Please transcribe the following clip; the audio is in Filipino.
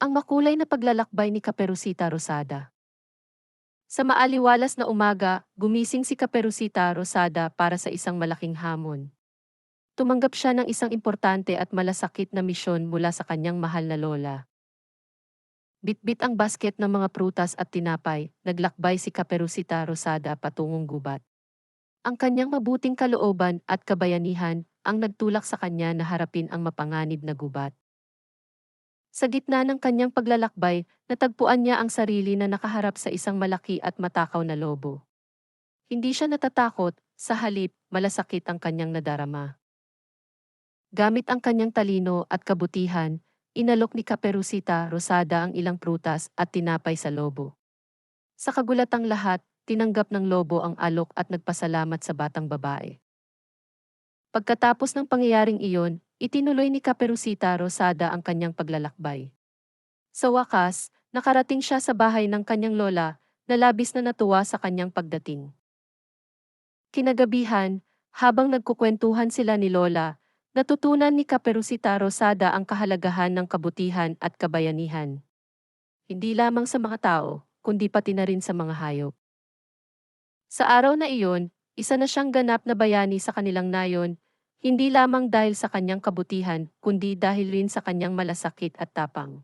Ang makulay na paglalakbay ni Caperucita Rosada. Sa maaliwalas na umaga, gumising si Caperucita Rosada para sa isang malaking hamon. Tumanggap siya ng isang importante at malasakit na misyon mula sa kanyang mahal na lola. Bitbit ang basket ng mga prutas at tinapay, naglakbay si Caperucita Rosada patungong gubat. Ang kanyang mabuting kalooban at kabayanihan ang nagtulak sa kanya na harapin ang mapanganib na gubat. Sa gitna ng kanyang paglalakbay, natagpuan niya ang sarili na nakaharap sa isang malaki at matakaw na lobo. Hindi siya natatakot, sa halip, malasakit ang kanyang nadarama. Gamit ang kanyang talino at kabutihan, inalok ni Caperucita Rosada ang ilang prutas at tinapay sa lobo. Sa kagulatang lahat, tinanggap ng lobo ang alok at nagpasalamat sa batang babae. Pagkatapos ng pangyayaring iyon, Itinuloy ni Caperucita Rosada ang kanyang paglalakbay. Sa wakas, nakarating siya sa bahay ng kanyang lola na labis na natuwa sa kanyang pagdating. Kinagabihan, habang nagkukwentuhan sila ni Lola, natutunan ni Caperucita Rosada ang kahalagahan ng kabutihan at kabayanihan. Hindi lamang sa mga tao, kundi pati na rin sa mga hayop. Sa araw na iyon, isa na siyang ganap na bayani sa kanilang nayon hindi lamang dahil sa kanyang kabutihan, kundi dahil rin sa kanyang malasakit at tapang.